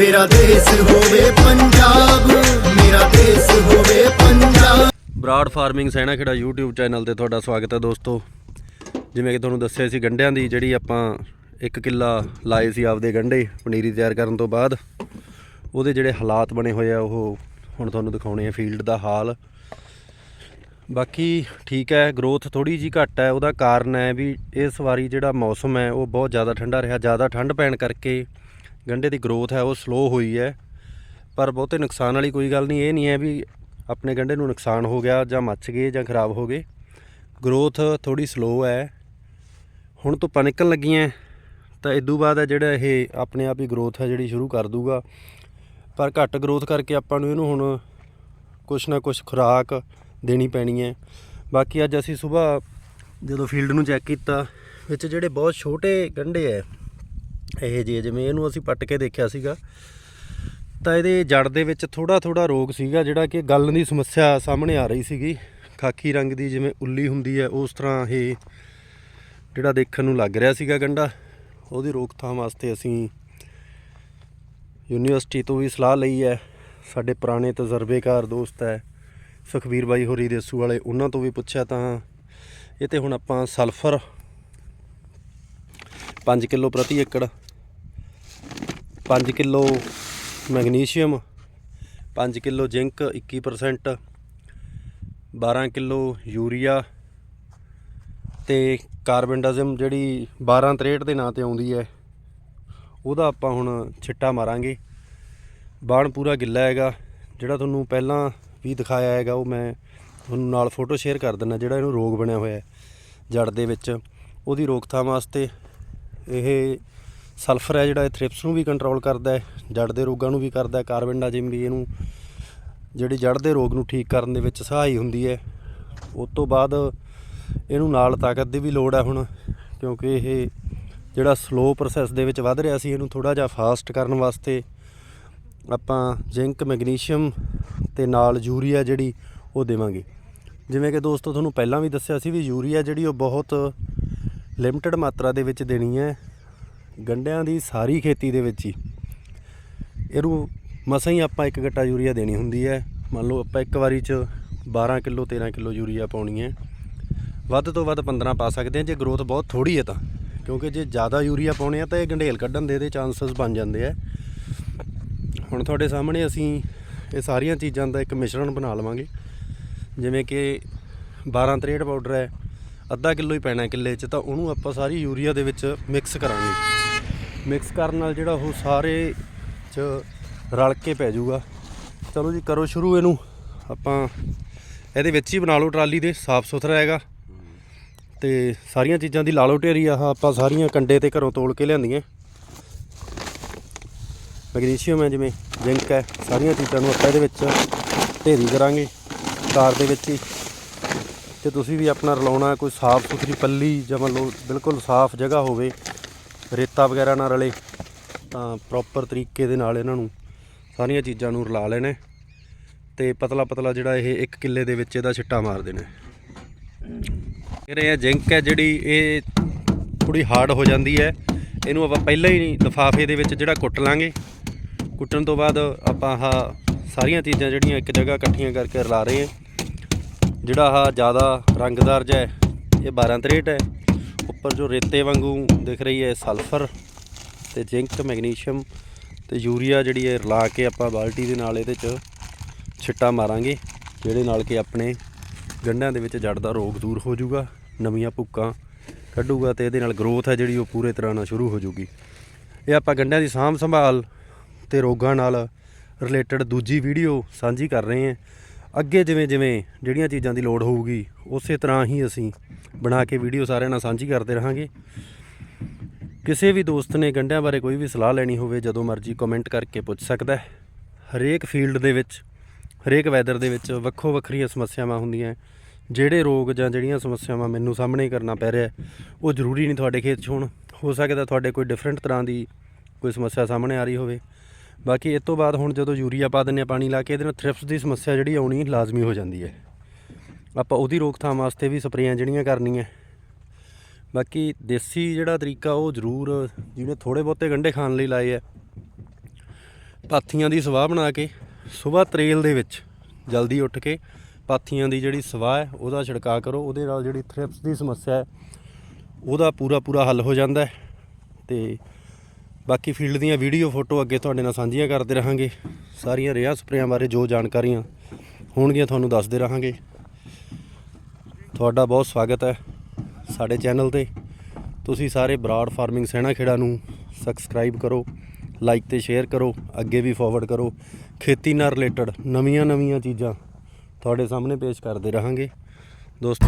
ਮੇਰਾ ਦੇਸ਼ ਹੋਵੇ ਪੰਜਾਬ, ਮੇਰਾ ਦੇਸ਼ ਹੋਵੇ Punjab. Brar farming Saina Khera YouTube channel ਤੇ ਤੁਹਾਡਾ ਸਵਾਗਤ ਹੈ ਦੋਸਤੋ। ਜਿਵੇਂ ਕਿ ਤੁਹਾਨੂੰ ਦੱਸਿਆ ਸੀ ਗੰਢਿਆਂ ਦੀ, ਜਿਹੜੀ ਆਪਾਂ ਇੱਕ ਕਿੱਲਾ ਲਾਏ ਸੀ ਆਪਦੇ ਗੰਢੇ ਪਨੀਰੀ ਤਿਆਰ ਕਰਨ ਤੋਂ ਬਾਅਦ। ਉਹਦੇ ਜਿਹੜੇ ਹਾਲਾਤ ਬਣੇ ਹੋਏ ਆ, ਉਹ ਹੁਣ ਤੁਹਾਨੂੰ ਦਿਖਾਉਣੇ ਆ ਫੀਲਡ ਦਾ ਹਾਲ। ਬਾਕੀ ਠੀਕ ਹੈ ਗਰੋਥ ਥੋੜੀ ਜੀ ਘੱਟ ਹੈ, ਉਹਦਾ ਕਾਰਨ ਹੈ ਵੀ ਇਸ ਵਾਰੀ ਜਿਹੜਾ ਮੌਸਮ ਹੈ, ਉਹ ਬਹੁਤ ਜ਼ਿਆਦਾ ਠੰਡਾ ਰਿਹਾ, ਜ਼ਿਆਦਾ ਠੰਡ ਪੈਣ ਕਰਕੇ ਗੰਢੇ ਦੀ ਗਰੋਥ ਹੈ, ਉਹ ਸਲੋ ਹੋਈ ਹੈ। ਪਰ ਬਹੁਤੇ ਨੁਕਸਾਨ ਵਾਲੀ ਕੋਈ ਗੱਲ ਨਹੀਂ, ਇਹ ਨਹੀਂ ਹੈ ਵੀ ਆਪਣੇ ਗੰਢੇ ਨੂੰ ਨੁਕਸਾਨ ਹੋ ਗਿਆ ਜਾਂ ਮੱਚ ਗਏ ਜਾਂ ਖਰਾਬ ਹੋ ਗਏ। ਗਰੋਥ ਥੋੜੀ ਸਲੋ ਹੈ। ਹੁਣ ਧੁੱਪਾਂ ਨਿਕਲਣ ਲੱਗੀਆਂ ਤਾਂ ਇਦੋਂ ਬਾਅਦ ਹੈ ਜਿਹੜਾ ਇਹ ਆਪਣੇ ਆਪ ਹੀ ਗਰੋਥ ਹੈ ਜਿਹੜੀ ਸ਼ੁਰੂ ਕਰ ਦੂਗਾ ਪਰ ਘੱਟ ਗਰੋਥ ਕਰਕੇ ਆਪਾਂ ਨੂੰ ਇਹਨੂੰ ਹੁਣ ਕੁਛ ਨਾ ਕੁਛ ਖੁਰਾਕ ਦੇਣੀ ਪੈਣੀ ਹੈ। ਬਾਕੀ ਅੱਜ ਅਸੀਂ ਸਵੇਰ ਜਦੋਂ ਫੀਲਡ ਨੂੰ ਚੈੱਕ ਕੀਤਾ, ਵਿੱਚ ਜਿਹੜੇ ਬਹੁਤ ਛੋਟੇ ਗੰਢੇ ਐ ਇਹ ਜੇ ਜਿਵੇਂ ਇਹਨੂੰ ਅਸੀਂ ਪੱਟ ਕੇ ਦੇਖਿਆ ਸੀਗਾ, ਤਾਂ ਇਹਦੇ ਜੜ ਦੇ ਵਿੱਚ ਥੋੜਾ ਥੋੜਾ ਰੋਗ ਸੀਗਾ, ਜਿਹੜਾ ਕਿ ਗਲਣ ਦੀ ਸਮੱਸਿਆ ਸਾਹਮਣੇ ਆ ਰਹੀ ਸੀਗੀ। ਖਾਕੀ ਰੰਗ ਦੀ ਜਿਵੇਂ ਉੱਲੀ ਹੁੰਦੀ ਹੈ, ਉਸ ਤਰ੍ਹਾਂ ਇਹ ਜਿਹੜਾ ਦੇਖਣ ਨੂੰ ਲੱਗ ਰਿਹਾ ਸੀਗਾ ਗੰਡਾ। ਉਹਦੀ ਰੋਕਥਾਮ ਵਾਸਤੇ ਅਸੀਂ ਯੂਨੀਵਰਸਿਟੀ ਤੋਂ ਵੀ ਸਲਾਹ ਲਈ ਹੈ। ਸਾਡੇ ਪੁਰਾਣੇ ਤਜਰਬੇਕਾਰ ਦੋਸਤ ਹੈ, ਸੁਖਬੀਰ ਬਾਈ ਹੋਰੀ ਦੇਸੂ ਵਾਲੇ, ਉਹਨਾਂ ਤੋਂ ਵੀ ਪੁੱਛਿਆ ਤਾਂ ਇਹ ਤੇ ਹੁਣ ਆਪਾਂ ਸਲਫਰ 5 ਕਿਲੋ ਪ੍ਰਤੀ ਏਕੜ 5 kilo magnesium 5 kilo zinc 21% 12 kilo urea ਤੇ ਕਾਰਬਨਡਾਜ਼ਮ ਜਿਹੜੀ 1263 ਦੇ ਨਾਂ ਤੇ ਆਉਂਦੀ ਹੈ, ਉਹਦਾ ਆਪਾਂ ਹੁਣ ਛਿੱਟਾ ਮਾਰਾਂਗੇ। ਬਾਣ ਪੂਰਾ ਗਿੱਲਾ ਹੈਗਾ, ਜਿਹੜਾ ਤੁਹਾਨੂੰ ਪਹਿਲਾਂ ਵੀ ਦਿਖਾਇਆ ਹੈਗਾ, ਉਹ ਮੈਂ ਤੁਹਾਨੂੰ ਨਾਲ ਫੋਟੋ ਸ਼ੇਅਰ ਕਰ ਦਿੰਦਾ, ਜਿਹੜਾ ਇਹਨੂੰ ਰੋਗ ਬਣਿਆ ਹੋਇਆ ਜੜ ਦੇ ਵਿੱਚ। ਉਹਦੀ ਰੋਕਥਾਮ ਵਾਸਤੇ ਇਹ ਸਲਫਰ ਹੈ ਜਿਹੜਾ ਇਹ ਥ੍ਰਿਪਸ ਨੂੰ ਵੀ ਕੰਟਰੋਲ ਕਰਦਾ ਹੈ ਜੜ ਦੇ ਰੋਗਾਂ ਨੂੰ ਵੀ ਕਰਦਾ ਹੈ ਕਾਰਬਨਡਾਜ਼ਮ ਵੀ ਇਹਨੂੰ ਜਿਹੜੀ ਜੜ ਦੇ ਰੋਗ ਨੂੰ ਠੀਕ ਕਰਨ ਦੇ ਵਿੱਚ ਸਹਾਈ ਹੁੰਦੀ ਹੈ। ਉਸ ਤੋਂ ਬਾਅਦ ਇਹਨੂੰ ਨਾਲ ਤਾਕਤ ਦੀ ਵੀ ਲੋੜ ਹੈ ਹੁਣ, ਕਿਉਂਕਿ ਇਹ ਜਿਹੜਾ ਸਲੋ ਪ੍ਰੋਸੈਸ ਦੇ ਵਿੱਚ ਵੱਧ ਰਿਹਾ ਸੀ, ਇਹਨੂੰ ਥੋੜਾ ਜਿਹਾ ਫਾਸਟ ਕਰਨ ਵਾਸਤੇ ਆਪਾਂ ਜ਼ਿੰਕ ਮੈਗਨੀਸ਼ੀਅਮ ਤੇ ਨਾਲ ਯੂਰੀਆ ਜਿਹੜੀ ਉਹ ਦੇਵਾਂਗੇ। ਜਿਵੇਂ ਕਿ ਦੋਸਤੋ, ਤੁਹਾਨੂੰ ਪਹਿਲਾਂ ਵੀ ਦੱਸਿਆ ਸੀ ਵੀ ਯੂਰੀਆ ਜਿਹੜੀ ਉਹ ਬਹੁਤ ਲਿਮਟਿਡ ਮਾਤਰਾ ਦੇ ਵਿੱਚ ਦੇਣੀ ਹੈ। ਗੰਡਿਆਂ ਦੀ ਸਾਰੀ ਖੇਤੀ ਦੇ ਵਿੱਚ ਹੀ। ਇਹਨੂੰ ਮਸਾਂ ਹੀ ਆਪਾਂ ਇੱਕ ਗੱਟਾ ਯੂਰੀਆ ਦੇਣੀ ਹੁੰਦੀ ਹੈ। ਮੰਨ ਲਓ ਆਪਾਂ ਇੱਕ ਵਾਰੀ ਚ 12 ਕਿਲੋ 13 ਕਿਲੋ ਯੂਰੀਆ ਪਾਉਣੀ ਹੈ। ਵੱਧ ਤੋਂ ਵੱਧ 15 ਪਾ ਸਕਦੇ ਹਾਂ, ਜੇ ਗਰੋਥ ਬਹੁਤ ਥੋੜੀ ਹੈ ਤਾਂ। ਕਿਉਂਕਿ ਜੇ ਜ਼ਿਆਦਾ ਯੂਰੀਆ ਪਾਉਣੇ ਆ ਤਾਂ ਇਹ ਗੰਢੇਲ ਕੱਢਣ ਦੇ ਇਹਦੇ ਚਾਂਸਸ ਬਣ ਜਾਂਦੇ ਆ। ਹੁਣ ਤੁਹਾਡੇ ਸਾਹਮਣੇ ਅਸੀਂ ਇਹ ਸਾਰੀਆਂ ਚੀਜ਼ਾਂ ਦਾ ਇੱਕ ਮਿਸ਼ਰਣ ਬਣਾ ਲਵਾਂਗੇ। ਜਿਵੇਂ ਕਿ 12 63 ਪਾਊਡਰ ਹੈ, ਅੱਧਾ ਕਿਲੋ ਹੀ ਪੈਣਾ ਕਿੱਲੇ 'ਚ, ਤਾਂ ਉਹਨੂੰ ਆਪਾਂ ਸਾਰੀ ਯੂਰੀਆ ਦੇ ਵਿੱਚ ਮਿਕਸ ਕਰਾਂਗੇ। ਮਿਕਸ ਕਰਨ ਨਾਲ ਜਿਹੜਾ ਉਹ ਸਾਰੇ 'ਚ ਰਲ ਕੇ ਪੈ ਜਾਊਗਾ। ਚਲੋ ਜੀ, ਕਰੋ ਸ਼ੁਰੂ ਇਹਨੂੰ। ਆਪਾਂ ਇਹਦੇ ਵਿੱਚ ਹੀ ਬਣਾ ਲਓ ਟਰਾਲੀ ਦੇ, ਸਾਫ਼ ਸੁਥਰਾ ਹੈਗਾ। ਤੇ ਸਾਰੀਆਂ ਚੀਜ਼ਾਂ ਦੀ ਲਾ ਲਓ ਢੇਰੀ ਆਹ ਆਪਾਂ ਸਾਰੀਆਂ ਕੰਡੇ ਤੇ ਘਰੋਂ ਤੋਲ ਕੇ ਲਿਆਂਦੀਆਂ। ਮੈਗਨੀਸ਼ੀਅਮ ਹੈ, ਜਿਵੇਂ ਜ਼ਿੰਕ ਹੈ, ਸਾਰੀਆਂ ਚੀਜ਼ਾਂ ਨੂੰ ਆਪਾਂ ਇਹਦੇ ਵਿੱਚ ਢੇਰੀ ਕਰਾਂਗੇ ਕਾਰ ਦੇ ਵਿੱਚ ਹੀ। ਤੇ ਤੁਸੀਂ ਵੀ ਆਪਣਾ ਰਲਾਉਣਾ, ਕੋਈ ਸਾਫ਼ ਸੁਥਰੀ ਪੱਲੀ ਜਾਂ ਮੰਨ ਲਓ ਬਿਲਕੁਲ ਸਾਫ਼ ਜਗ੍ਹਾ ਹੋਵੇ ਰੇਤਾ ਵਗੈਰਾ ਨਾ ਰਲੇ, ਤਾਂ ਪ੍ਰੋਪਰ ਤਰੀਕੇ ਦੇ ਨਾਲ ਇਹਨਾਂ ਨੂੰ ਸਾਰੀਆਂ ਚੀਜ਼ਾਂ ਨੂੰ ਰਲਾ ਲੈਣਾ ਹੈ ਤੇ ਪਤਲਾ ਪਤਲਾ ਜਿਹੜਾ ਇਹ 1 ਕਿੱਲੇ ਦੇ ਵਿੱਚ ਇਹਦਾ ਛਿੱਟਾ ਮਾਰ ਦੇਣਾ ਫਿਰ ਇਹ ਜ਼ਿੰਕ ਹੈ ਜਿਹੜੀ, ਇਹ ਥੋੜੀ ਹਾਰਡ ਹੋ ਜਾਂਦੀ ਹੈ। ਇਹਨੂੰ ਆਪਾਂ ਪਹਿਲਾਂ ਹੀ ਲਿਫਾਫੇ ਦੇ ਵਿੱਚ ਜਿਹੜਾ ਕੁੱਟ ਲਾਂਗੇ। ਕੁੱਟਣ ਤੋਂ ਬਾਅਦ ਆਪਾਂ ਆਹ ਸਾਰੀਆਂ ਚੀਜ਼ਾਂ ਜਿਹੜੀਆਂ ਇੱਕ ਜਗ੍ਹਾ ਇਕੱਠੀਆਂ ਕਰਕੇ ਰਲਾ ਰਹੇ ਹਾਂ। ਜਿਹੜਾ ਆਹ ਜ਼ਿਆਦਾ ਰੰਗਦਾਰ ਜਿਹਾ ਹੈ, ਇਹ 12 ਤਰੇਟ ਹੈ। ਉੱਪਰ ਜੋ ਰੇਤੇ ਵਾਂਗੂ ਦਿਖ ਰਹੀ ਹੈ ਸਲਫਰ ਤੇ ਜ਼ਿੰਕ, ਮੈਗਨੀਸ਼ੀਅਮ ਤੇ ਯੂਰੀਆ ਜਿਹੜੀ ਹੈ ਰਲਾ ਕੇ ਆਪਾਂ ਬਾਲਟੀ ਦੇ ਨਾਲ ਇਹਦੇ 'ਚ ਛਿੱਟਾ ਮਾਰਾਂਗੇ, ਜਿਹਦੇ ਨਾਲ ਕਿ ਆਪਣੇ ਗੰਢਿਆਂ ਦੇ ਵਿੱਚ ਜੜ ਦਾ ਰੋਗ ਦੂਰ ਹੋ ਜਾਊਗਾ, ਨਵੀਆਂ ਭੁੱਕਾਂ ਕੱਢੂਗਾ ਤੇ ਇਹਦੇ ਨਾਲ ਗਰੋਥ ਹੈ ਜਿਹੜੀ ਉਹ ਪੂਰੇ ਤਰ੍ਹਾਂ ਨਾਲ ਸ਼ੁਰੂ ਹੋ ਜਾਊਗੀ। ਇਹ ਆਪਾਂ ਗੰਢਿਆਂ ਦੀ ਸਾਂਭ ਸੰਭਾਲ ਤੇ ਰੋਗਾਂ ਨਾਲ ਰਿਲੇਟਡ ਦੂਜੀ ਵੀਡੀਓ ਸਾਂਝੀ ਕਰ ਰਹੇ ਹਾਂ। ਅੱਗੇ ਜਿਵੇਂ ਜਿਵੇਂ ਜਿਹੜੀਆਂ ਚੀਜ਼ਾਂ ਦੀ ਲੋੜ ਹੋਊਗੀ, ਉਸੇ ਤਰ੍ਹਾਂ ਹੀ ਅਸੀਂ ਬਣਾ ਕੇ ਵੀਡੀਓ ਸਾਰਿਆਂ ਨਾਲ ਸਾਂਝੀ ਕਰਦੇ ਰਹਾਂਗੇ। ਕਿਸੇ ਵੀ ਦੋਸਤ ਨੇ ਗੰਢਿਆਂ ਬਾਰੇ ਕੋਈ ਵੀ ਸਲਾਹ ਲੈਣੀ ਹੋਵੇ, ਜਦੋਂ ਮਰਜ਼ੀ ਕਮੈਂਟ ਕਰਕੇ ਪੁੱਛ ਸਕਦਾ ਹੈ। ਹਰੇਕ ਫੀਲਡ ਦੇ ਵਿੱਚ, ਹਰੇਕ ਵੈਦਰ ਦੇ ਵਿੱਚ ਵੱਖੋ ਵੱਖਰੀਆਂ ਸਮੱਸਿਆਵਾਂ ਹੁੰਦੀਆਂ ਜਿਹੜੇ ਰੋਗ ਜਾਂ ਜਿਹੜੀਆਂ ਸਮੱਸਿਆਵਾਂ ਮੈਨੂੰ ਸਾਹਮਣੇ ਕਰਨਾ ਪੈ ਰਿਹਾ ਉਹ ਜ਼ਰੂਰੀ ਨਹੀਂ ਤੁਹਾਡੇ ਖੇਤ 'ਚ ਹੋਣ। ਹੋ ਸਕਦਾ ਤੁਹਾਡੇ ਕੋਈ ਡਿਫਰੈਂਟ ਤਰ੍ਹਾਂ ਦੀ ਕੋਈ ਸਮੱਸਿਆ ਸਾਹਮਣੇ ਆ ਰਹੀ ਹੋਵੇ। ਬਾਕੀ ਇਸ ਤੋਂ ਬਾਅਦ ਹੁਣ ਜਦੋਂ ਯੂਰੀਆ ਪਾ ਦਿੰਦੇ ਆ ਪਾਣੀ ਲਾ ਕੇ, ਇਹਦੇ ਨਾਲ ਥ੍ਰਿਪਸ ਦੀ ਸਮੱਸਿਆ ਜਿਹੜੀ ਆਉਣੀ ਲਾਜ਼ਮੀ ਹੋ ਜਾਂਦੀ ਹੈ। ਆਪਾਂ ਉਹਦੀ ਰੋਕਥਾਮ ਵਾਸਤੇ ਵੀ ਸਪਰੇਆਂ ਜਿਹੜੀਆਂ ਕਰਨੀਆਂ। ਬਾਕੀ ਦੇਸੀ ਜਿਹੜਾ ਤਰੀਕਾ ਉਹ ਜ਼ਰੂਰ ਜਿਹਨੇ ਥੋੜੇ ਬਹੁਤੇ ਗੰਢੇ ਖਾਣ ਲਈ ਲਾਏ ਆ, ਪਾਥੀਆਂ ਦੀ ਸਵਾਹ ਬਣਾ ਕੇ, ਸਵੇਰ ਤਰੇਲ ਦੇ ਵਿੱਚ ਜਲਦੀ ਉੱਠ ਕੇ ਪਾਥੀਆਂ ਦੀ ਜਿਹੜੀ ਸਵਾਹ ਹੈ, ਉਹਦਾ ਛਿੜਕਾਅ ਕਰੋ, ਉਹਦੇ ਨਾਲ ਜਿਹੜੀ ਥ੍ਰਿਪਸ ਦੀ ਸਮੱਸਿਆ ਹੈ, ਉਹਦਾ ਪੂਰਾ ਪੂਰਾ ਹੱਲ ਹੋ ਜਾਂਦਾ ਹੈ। ਤੇ ਬਾਕੀ ਫੀਲਡ ਦੀਆਂ ਵੀਡੀਓ, ਫੋਟੋ ਅੱਗੇ ਤੁਹਾਡੇ ਨਾਲ ਸਾਂਝੀਆਂ ਕਰਦੇ ਰਹਾਂਗੇ। ਸਾਰੀਆਂ ਰੇਹਾਂ ਸਪਰੇਆਂ ਬਾਰੇ ਜੋ ਜਾਣਕਾਰੀਆਂ ਹੋਣਗੀਆਂ ਤੁਹਾਨੂੰ ਦੱਸਦੇ ਰਹਾਂਗੇ। ਤੁਹਾਡਾ ਬਹੁਤ ਸਵਾਗਤ ਹੈ ਸਾਡੇ ਚੈਨਲ ਤੇ। ਤੁਸੀਂ ਸਾਰੇ ਬਰਾਡ ਫਾਰਮਿੰਗ ਸੈਣਾ ਖੇੜਾ ਨੂੰ ਸਬਸਕ੍ਰਾਈਬ ਕਰੋ, ਲਾਈਕ ਤੇ ਸ਼ੇਅਰ ਕਰੋ, ਅੱਗੇ ਵੀ ਫਾਰਵਰਡ ਕਰੋ। ਖੇਤੀ ਨਾਲ ਰਿਲੇਟਡ ਨਵੀਆਂ ਨਵੀਆਂ ਚੀਜ਼ਾਂ ਤੁਹਾਡੇ ਸਾਹਮਣੇ ਪੇਸ਼ ਕਰਦੇ ਰਹਾਂਗੇ। ਦੋਸਤੋ